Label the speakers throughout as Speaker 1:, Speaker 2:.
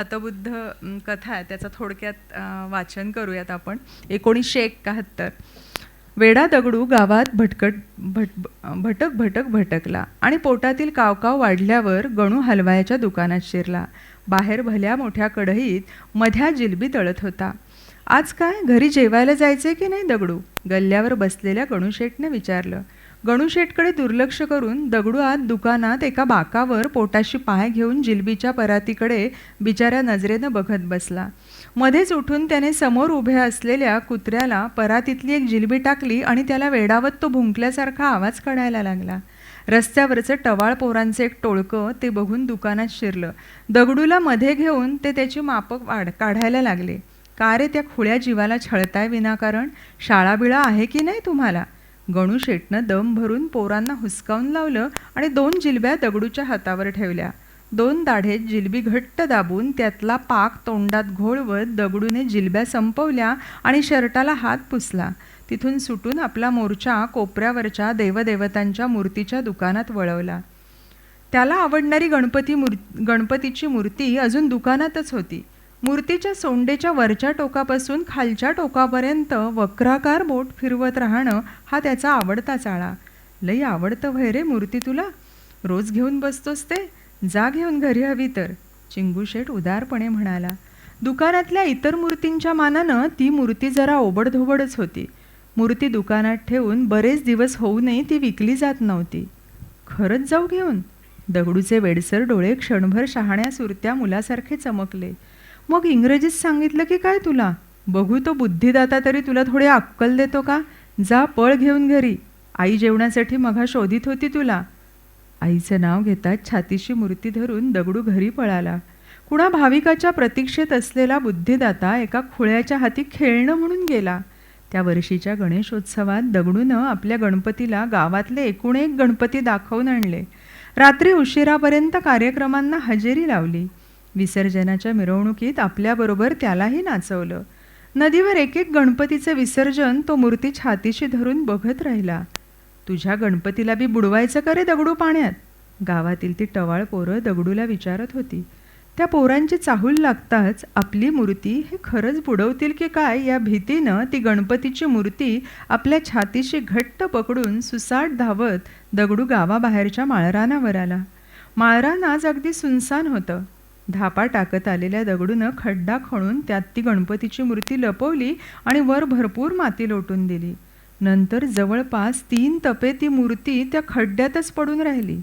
Speaker 1: हतबुद्ध कथा आहे त्याचं थोडक्यात वाचन करूयात आपण. एकोणीसशे एकाहत्तर. वेडा दगडू गावात भटकट भट भटक भटक भटकला आणि पोटातील कावकाव वाढल्यावर गणू हलवायाच्या दुकानात शिरला. बाहेर भल्या मोठ्या कढईत मध्या जिलबी तळत होता. आज काय? घरी जेवायला जायचे की नाही दगडू? गल्ल्यावर बसलेल्या गणूशेठने विचारलं. गणूशेठकडे दुर्लक्ष करून दगडू आत दुकानात एका बाकावर पोटाशी पाय घेऊन जिलबीच्या परातीकडे बिचाऱ्या नजरेनं बघत बसला. मध्येच उठून त्याने समोर उभ्या असलेल्या कुत्र्याला परातीतली एक जिलबी टाकली आणि त्याला वेडावत तो भुंकल्यासारखा आवाज काढायला लागला. रस्त्यावरचं टवाळ पोरांचं एक टोळकं ते बघून दुकानात शिरलं. दगडूला मध्ये घेऊन ते त्याची मापक वाढ काढायला लागले. का रे त्या खुळ्या जीवाला छळताय विनाकारण? शाळाबिळा आहे की नाही तुम्हाला? गणू शेटनं दम भरून पोरांना हुसकावून लावलं आणि दोन जिलब्या दगडूच्या हातावर ठेवल्या. दोन दाढेत जिलबी घट्ट दाबून त्यातला पाक तोंडात घोळवत दगडूने जिलब्या संपवल्या आणि शर्टाला हात पुसला. तिथून सुटून आपला मोर्चा कोपऱ्यावरच्या देवदेवतांच्या मूर्तीच्या दुकानात वळवला. त्याला आवडणारी गणपती मूर् गणपतीची मूर्ती अजून दुकानातच होती. मूर्तीच्या सोंडेच्या वरच्या टोकापासून खालच्या टोकापर्यंत वक्राकार बोट फिरवत राहणं हा त्याचा आवडता चाळा. लई आवडतं व्हय रे मूर्ती तुला? रोज घेऊन बसतोस ते? जा घेऊन घरी हवी तर. चिंगूशेठ उदारपणे म्हणाला. दुकानातल्या इतर मूर्तींच्या मानानं ती मूर्ती जरा ओबडधोबडच होती. मूर्ती दुकानात ठेवून बरेच दिवस होऊनही ती विकली जात नव्हती. खरंच जाऊ घेऊन? दगडूचे वेडसर डोळे क्षणभर शहाण्या सुरत्या मुलासारखे चमकले. मग इंग्रजीत सांगितलं की काय तुला? बघू तो बुद्धिदाता तरी तुला थोडी अक्कल देतो का? जा पळ घेऊन घरी. आई जेवणासाठी मघा शोधित होती तुला. आईचं नाव घेताच छातीशी मूर्ती धरून दगडू घरी पळाला. कुणा भाविकाच्या प्रतीक्षेत असलेला बुद्धिदाता एका खुळ्याच्या हाती खेळणं म्हणून गेला. त्या वर्षीच्या गणेशोत्सवात दगडूनं आपल्या गणपतीला गावातले एकूण एक गणपती दाखवून आणले. रात्री उशिरापर्यंत कार्यक्रमांना हजेरी लावली. विसर्जनाच्या मिरवणुकीत आपल्याबरोबर त्यालाही नाचवलं. नदीवर एक एक गणपतीचं विसर्जन तो मूर्ती छातीशी धरून बघत राहिला. तुझ्या गणपतीला बी बुडवायचं का रे दगडू पाण्यात? गावातील ती टवाळ पोरं दगडूला विचारत होती. त्या पोरांची चाहूल लागताच आपली मूर्ती हे खरंच बुडवतील की काय या भीतीनं ती गणपतीची मूर्ती आपल्या छातीशी घट्ट पकडून सुसाट धावत दगडू गावाबाहेरच्या माळरानावर आला. माळरान आज अगदी सुनसान होतं. धापा टाकत आलेल्या दगडूनं खड्डा खणून त्यात ती गणपतीची मूर्ती लपवली आणि वर भरपूर माती लोटून दिली. नंतर जवळपास तीन तपे ती मूर्ती त्या खड्ड्यातच पडून राहिली.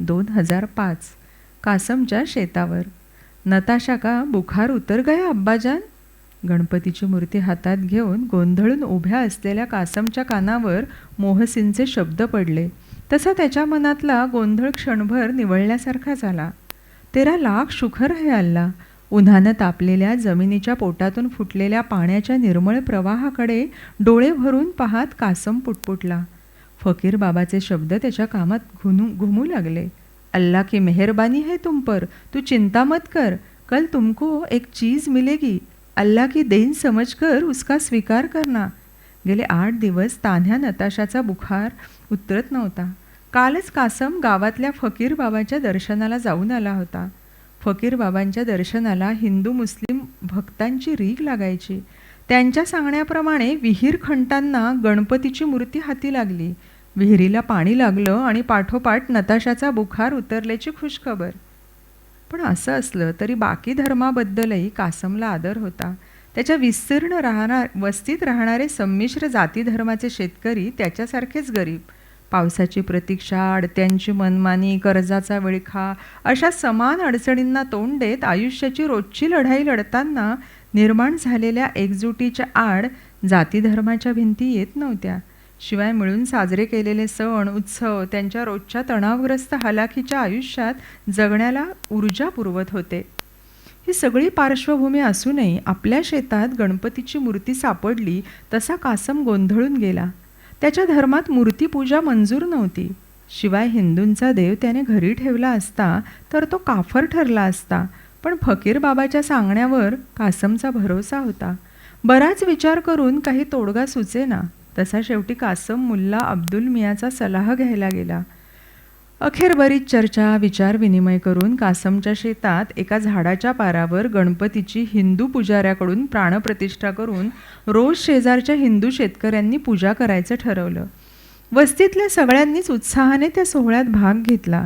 Speaker 1: दोन हजार पाच. कासमच्या शेतावर. नताशा का बुखार उतर गया अब्बाजान? गणपतीची मूर्ती हातात घेऊन गोंधळून उभ्या असलेल्या कासमच्या कानावर मोहसिनचे शब्द पडले. तसा त्याच्या मनातला गोंधळ क्षणभर निवळल्यासारखा झाला. तेरा लाख शुखर है अल्ला. उन्हानं तापलेल्या जमिनीच्या पोटातून फुटलेल्या पाण्याच्या निर्मळ प्रवाहाकडे डोळे भरून पाहत कासम पुटपुटला. फकीर बाबाचे शब्द त्याच्या कामात घुनू घुमू लागले. अल्ला की मेहरबानी है तुम पर तू चिंता मत कर कल तुमको एक चीज मिलेगी. अल्ला की देन समझकर उसका स्वीकार करना. गेले आठ दिवस तान्ह्या नताशाचा बुखार उतरत नव्हता. कालच कासम गावातल्या फकीर बाबाच्या दर्शनाला जाऊन आला होता. फकीर बाबांच्या दर्शनाला हिंदू मुस्लिम भक्तांची रीग लागायची. त्यांच्या सांगण्याप्रमाणे विहीर खंटांना गणपतीची मूर्ती हाती लागली. विहिरीला पाणी लागलं आणि पाठोपाठ नताशाचा बुखार उतरल्याची खुशखबर. पण असं असलं तरी बाकी धर्माबद्दलही कासमला आदर होता. त्याच्या विस्तीर्ण राहणार वस्तीत राहणारे संमिश्र जाती धर्माचे शेतकरी त्याच्यासारखेच गरीब. पावसाची प्रतीक्षा अडत्यांची मनमानी कर्जाचा विळखा अशा समान अडचणींना तोंड देत आयुष्याची रोजची लढाई लढताना निर्माण झालेल्या एकजुटीच्या आड जातीधर्माच्या भिंती येत नव्हत्या. शिवाय मिळून साजरे केलेले सण उत्सव त्यांच्या रोजच्या तणावग्रस्त हालाखीच्या आयुष्यात जगण्याला ऊर्जा पुरवत होते. ही सगळी पार्श्वभूमी असूनही आपल्या शेतात गणपतीची मूर्ती सापडली तसा कासम गोंधळून गेला. त्याच्या धर्मात मूर्तीपूजा मंजूर नव्हती. शिवाय हिंदूंचा देव त्याने घरी ठेवला असता तर तो काफर ठरला असता. पण फकीर बाबाच्या सांगण्यावर कासमचा भरोसा होता. बराच विचार करून काही तोडगा सुचेना. तसा शेवटी कासम मुल्ला अब्दुल मियाचा सल्ला घ्यायला गेला. अखेर बरीच चर्चा विचार विनिमय करून कासमच्या शेतात एका झाडाच्या पारावर गणपतीची हिंदू पुजाऱ्याकडून प्राणप्रतिष्ठा करून रोज शेजारच्या हिंदू शेतकऱ्यांनी पूजा करायचं ठरवलं. वस्तीतल्या सगळ्यांनीच उत्साहाने त्या सोहळ्यात भाग घेतला.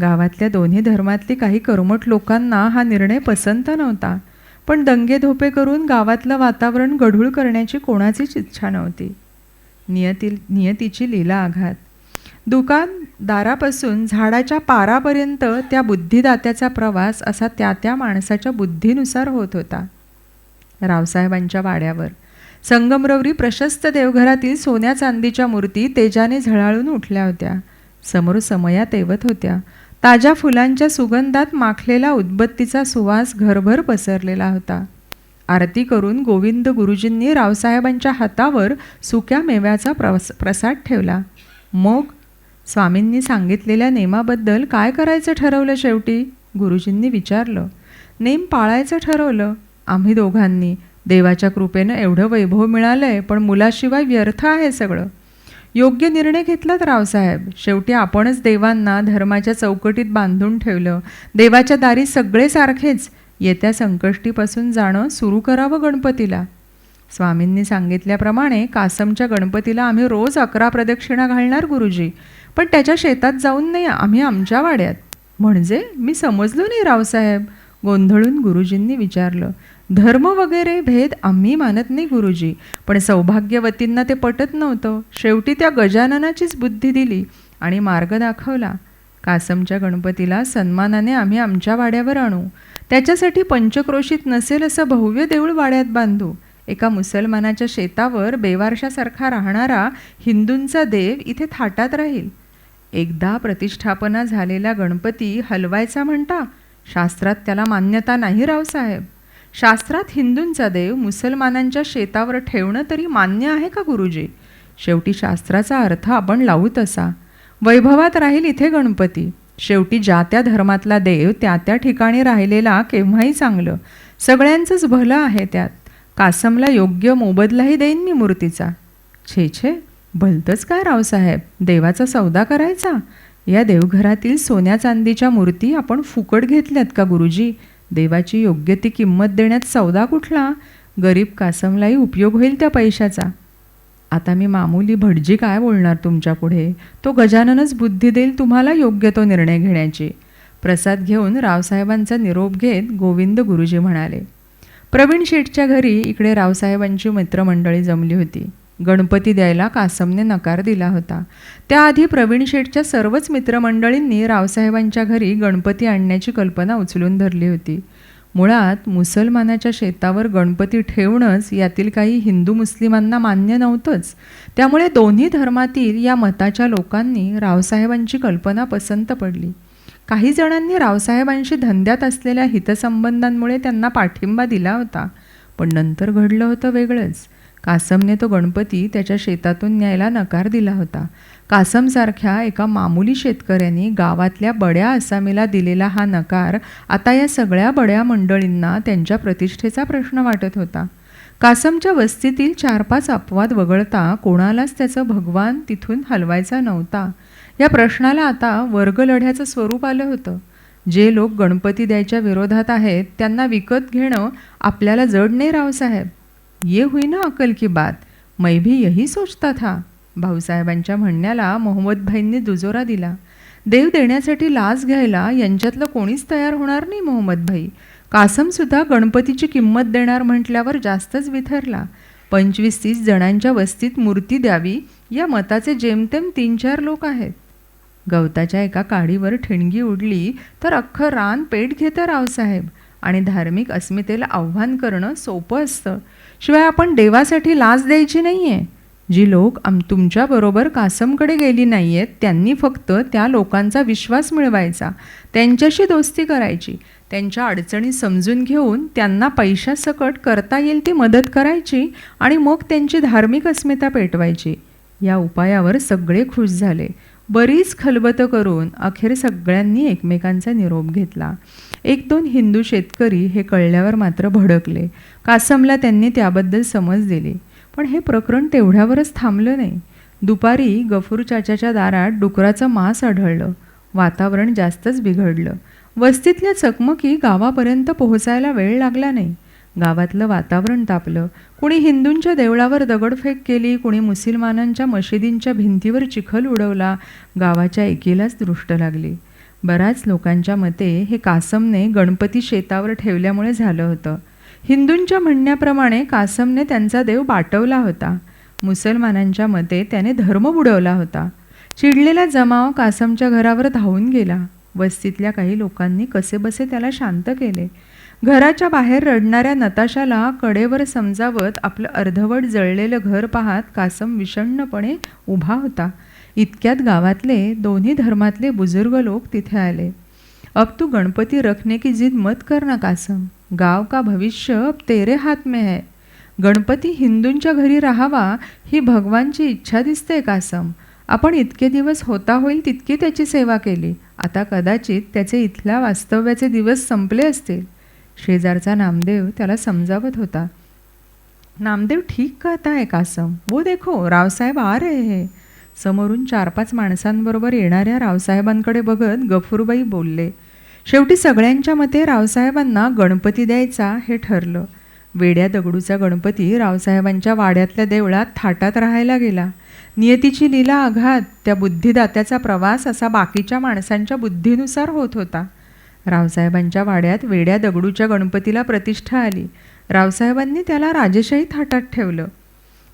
Speaker 1: गावातल्या दोन्ही धर्मातली काही कर्मठ लोकांना हा निर्णय पसंत नव्हता पण दंगेधोपे करून गावातलं वातावरण गढूळ करण्याची कोणाचीच इच्छा नव्हती. नियती नियतीची लीला आघात. दुकानदारापासून झाडाच्या पारापर्यंत त्या बुद्धिदात्याचा प्रवास असा त्या त्या माणसाच्या बुद्धीनुसार होत होता. रावसाहेबांच्या वाड्यावर. संगमरवरी प्रशस्त देवघरातील सोन्या चांदीच्या मूर्ती तेजाने झळाळून उठल्या होत्या. समोर समया तेवत होत्या. ताज्या फुलांच्या सुगंधात माखलेला उदबत्तीचा सुवास घरभर पसरलेला होता. आरती करून गोविंद गुरुजींनी रावसाहेबांच्या हातावर सुक्या मेव्याचा प्रस प्रसाद ठेवला. मग स्वामींनी सांगितलेल्या नेमाबद्दल काय करायचं ठरवलं शेवटी? गुरुजींनी विचारलं नेम पाळायचं ठरवलं. आम्ही दोघांनी देवाच्या कृपेनं एवढं वैभव मिळालंय पण मुलाशिवाय व्यर्थ आहे सगळं. योग्य निर्णय घेतलात रावसाहेब. शेवटी आपणच देवांना धर्माच्या चौकटीत बांधून ठेवलं. देवाच्या दारी सगळे सारखेच येत्या संकष्टीपासून जाणं सुरू करावं गणपतीला. स्वामींनी सांगितल्याप्रमाणे कासमच्या गणपतीला आम्ही रोज अकरा प्रदक्षिणा घालणार गुरुजी. पण त्याच्या शेतात जाऊन नाही आम्ही आमच्या वाड्यात. म्हणजे मी समजलो नाही रावसाहेब. गोंधळून गुरुजींनी विचारलं धर्म वगैरे भेद आम्ही मानत नाही गुरुजी पण सौभाग्यवतींना ते पटत नव्हतं. शेवटी त्या गजाननाचीच बुद्धी दिली आणि मार्ग दाखवला. कासमच्या गणपतीला सन्मानाने आम्ही आमच्या वाड्यावर आणू. त्याच्यासाठी पंचक्रोशीत नसेल असं भव्य देऊळ वाड्यात बांधू. एका मुसलमानाच्या शेतावर बेवारशासारखा राहणारा हिंदूंचा देव इथे थाटात राहील. एकदा प्रतिष्ठापना झालेला गणपती हलवायचा म्हणता शास्त्रात त्याला मान्यता नाही रावसाहेब शास्त्रात हिंदूंचा देव मुसलमानांच्या शेतावर ठेवणं तरी मान्य आहे का गुरुजी? शेवटी शास्त्राचा अर्थ आपण लावू तसा. वैभवात राहील इथे गणपती. शेवटी ज्या त्या धर्मातला देव त्या त्या ठिकाणी राहिलेला केव्हाही चांगलं. सगळ्यांचंच भलं आहे त्यात. कासमला योग्य मोबदलाही देईन मी मूर्तीचा. छे छे. भलतंच काय रावसाहेब? देवाचा सौदा करायचा? या देवघरातील सोन्या चांदीच्या मूर्ती आपण फुकट घेतल्यात का गुरुजी? देवाची योग्य ती किंमत देण्यात सौदा कुठला? गरीब कासमलाही उपयोग होईल त्या पैशाचा. आता मी मामूली भटजी काय बोलणार तुमच्यापुढे? तो गजाननच बुद्धी देईल तुम्हाला योग्य तो निर्णय घेण्याची. प्रसाद घेऊन रावसाहेबांचा निरोप घेत गोविंद गुरुजी म्हणाले प्रवीण शेठच्या घरी इकडे रावसाहेबांची मित्रमंडळी जमली होती. गणपती द्यायला कासमने नकार दिला होता. त्याआधी प्रवीण शेठच्या सर्वच मित्रमंडळींनी रावसाहेबांच्या घरी गणपती आणण्याची कल्पना उचलून धरली होती. मुळात मुसलमानाच्या शेतावर गणपती ठेवणंच यातील काही हिंदू मुस्लिमांना मान्य नव्हतंच. त्यामुळे दोन्ही धर्मातील या मताच्या लोकांनी रावसाहेबांची कल्पना पसंत पडली. काही जणांनी रावसाहेबांशी धंद्यात असलेल्या हितसंबंधांमुळे त्यांना पाठिंबा दिला होता. पण नंतर घडलं होतं वेगळंच. कासमने तो गणपती त्याच्या शेतातून न्यायला नकार दिला होता. कासमसारख्या एका मामुली शेतकऱ्यांनी गावातल्या बड्या आसामीला दिलेला हा नकार आता या सगळ्या बड्या मंडळींना त्यांच्या प्रतिष्ठेचा प्रश्न वाटत होता. कासमच्या वस्तीतील चार पाच अपवाद वगळता कोणालाच त्याचं भगवान तिथून हलवायचा नव्हता. या प्रश्नाला आता वर्ग लढ्याचं स्वरूप आलं होतं. जे लोक गणपती द्यायच्या विरोधात आहेत त्यांना विकत घेणं आपल्याला जड नाही रावसाहेब. ये हुई ना अकल की बात. मैं भी यही सोचता था. भाऊसाहेबांच्या म्हणण्याला मोहम्मदभाईंनी दुजोरा दिला. देव देण्यासाठी लाच घ्यायला यांच्यातलं कोणीच तयार होणार नाही मोहम्मदभाई. कासमसुद्धा गणपतीची किंमत देणार म्हटल्यावर जास्तच विथरला. पंचवीस तीस जणांच्या वस्तीत मूर्ती द्यावी या मताचे जेमतेम तीन चार लोक आहेत. गवताच्या एका काडीवर ठिणगी उडली तर अख्खं रान पेट घेतं रावसाहेब. आणि धार्मिक अस्मितेला आव्हान करणं सोपं असतं. शिवाय आपण देवासाठी लाच द्यायची नाही आहे जी लोक आम तुमच्याबरोबर कासमकडे गेली नाही आहेत त्यांनी फक्त त्या लोकांचा विश्वास मिळवायचा. त्यांच्याशी दोस्ती करायची. त्यांच्या अडचणी समजून घेऊन त्यांना पैशासकट करता येईल ती मदत करायची आणि मग त्यांची धार्मिक अस्मिता पेटवायची. या उपायावर सगळे खुश झाले. बरीच खलबतं करून अखेर सगळ्यांनी एकमेकांचा निरोप घेतला. एक दोन हिंदू शेतकरी हे कळल्यावर मात्र भडकले. कासमला त्यांनी त्याबद्दल समज दिली. पण हे प्रकरण तेवढ्यावरच थांबलं नाही. दुपारी गफूर चाचाच्या दारात डुकराचं मांस आढळलं. वातावरण जास्तच बिघडलं. वस्तीतल्या चकमकी गावापर्यंत पोहोचायला वेळ लागला नाही. गावातलं वातावरण तापलं. कुणी हिंदूंच्या देवळावर दगडफेक केली कुणी मुसलमानांच्या मशिदींच्या भिंतीवर चिखल उडवला गावाच्या एकीलाच दृष्ट लागली. बऱ्याच लोकांच्या मते हे कासमने गणपती शेतावर ठेवल्यामुळे झालं होतं. हिंदूंच्या म्हणण्याप्रमाणे कासमने त्यांचा देव बाटवला होता. मुसलमानांच्या मते त्याने धर्म बुडवला होता. चिडलेला जमाव कासमच्या घरावर धावून गेला. वस्तीतल्या काही लोकांनी कसेबसे त्याला शांत केले. घराच्या बाहेर रडणाऱ्या नताशाला कडेवर समजावत आपलं अर्धवट जळलेलं घर पाहत कासम विषण्णपणे उभा होता. इतक्यात गावातले दोन्ही धर्मातले बुजुर्ग लोक तिथे आले. अब तू गणपती रखने की जिद मत कर ना कासम. गाव का भविष्य अब तेरे हात में है. गणपती हिंदूंच्या घरी राहावा ही भगवानची इच्छा दिसते कासम. आपण इतके दिवस होता होईल तितकी त्याची सेवा केली. आता कदाचित त्याचे इथल्या वास्तव्याचे दिवस संपले असतील. शेजारचा नामदेव त्याला समजावत होता. नामदेव ठीक कहता है कासम? वो देखो रावसाहेब आ रहे हैं. समोरून चार पाच माणसांबरोबर येणाऱ्या रावसाहेबांकडे बघत गफूरबाई बोलले शेवटी सगळ्यांच्या मते रावसाहेबांना गणपती द्यायचा हे ठरलं. वेड्या दगडूचा गणपती रावसाहेबांच्या वाड्यातल्या देवळात थाटात राहायला गेला. नियतीची लीला आघात त्या बुद्धिदात्याचा प्रवास असा बाकीच्या माणसांच्या बुद्धीनुसार होत होता. रावसाहेबांच्या वाड्यात वेड्या दगडूच्या गणपतीला प्रतिष्ठा आली. रावसाहेबांनी त्याला राजेशाही थाटात ठेवलं.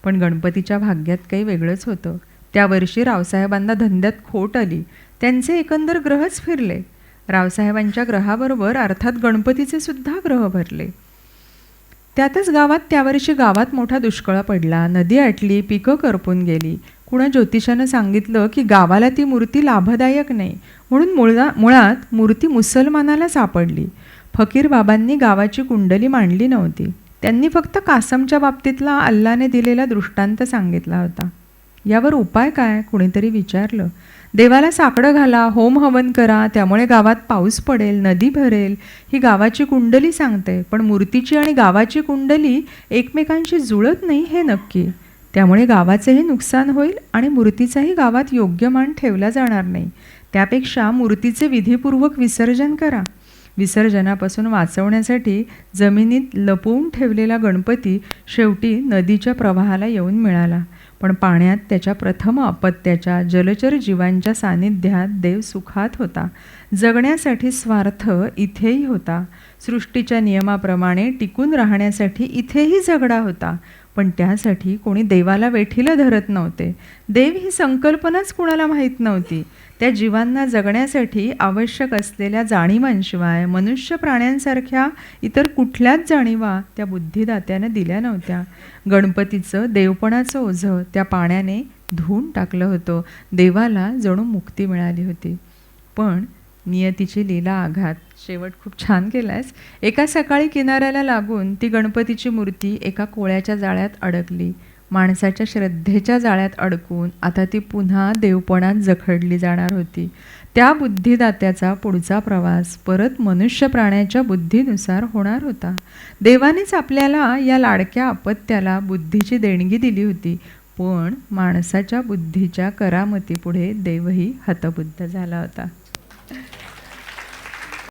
Speaker 1: पण गणपतीच्या भाग्यात काही वेगळंच होतं. त्या वर्षी रावसाहेबांना धंद्यात खोट आली. त्यांचे एकंदर ग्रहच फिरले. रावसाहेबांच्या ग्रहाबरोबर अर्थात गणपतीचे सुद्धा ग्रह भरले. त्यातच गावात त्यावर्षी गावात मोठा दुष्काळ पडला. नदी आटली पिकं करपून गेली. कुणा ज्योतिषानं सांगितलं की गावाला ती मूर्ती लाभदायक नाही. म्हणून मुळा मुळात मूर्ती मुसलमानाला सापडली. फकीर बाबांनी गावाची कुंडली मांडली नव्हती. त्यांनी फक्त कासमच्या बाबतीतला अल्लाने दिलेला दृष्टांत सांगितला होता. यावर उपाय काय? कुणीतरी विचारलं. देवाला साकडं घाला होम हवन करा त्यामुळे गावात पाऊस पडेल नदी भरेल. ही गावाची कुंडली सांगते पण मूर्तीची आणि गावाची कुंडली एकमेकांशी जुळत नाही हे नक्की. त्यामुळे गावाचेही नुकसान होईल आणि मूर्तीचाही गावात योग्य मान ठेवला जाणार नाही. त्यापेक्षा मूर्तीचे विधीपूर्वक विसर्जन करा. विसर्जनापासून वाचवण्यासाठी जमिनीत लपवून ठेवलेला गणपती शेवटी नदीच्या प्रवाहाला येऊन मिळाला. पण पाण्यात त्याच्या प्रथम अपत्याच्या जलचर जीवांच्या सानिध्यात देव सुखात होता. जगण्यासाठी स्वार्थ इथेही होता. सृष्टीच्या नियमाप्रमाणे टिकून राहण्यासाठी इथेही झगडा होता. पण त्यासाठी कोणी देवाला वेठीला धरत नव्हते. देव ही संकल्पनाच कुणाला माहीत नव्हती. त्या जीवांना जगण्यासाठी आवश्यक असलेल्या जाणीवांशिवाय मनुष्य प्राण्यांसारख्या इतर कुठल्याच जाणीवा त्या बुद्धिदात्यानं दिल्या नव्हत्या. गणपतीचं देवपणाचं ओझं त्या पाण्याने धुवून टाकलं होतं. देवाला जणू मुक्ती मिळाली होती. पण नियतीची लीला आघात शेवट खूप छान केलायस. एका सकाळी किनाऱ्याला लागून ती गणपतीची मूर्ती एका कोळ्याच्या जाळ्यात अडकली. माणसाच्या श्रद्धेच्या जाळ्यात अडकून आता ती पुन्हा देवपणात जखडली जाणार होती. त्या बुद्धिदात्याचा पुढचा प्रवास परत मनुष्य प्राण्याच्या बुद्धीनुसार होणार होता. देवानेच आपल्याला या लाडक्या अपत्याला बुद्धीची देणगी दिली होती पण माणसाच्या बुद्धीच्या करामतीपुढे देवही हतबुद्ध झाला होता.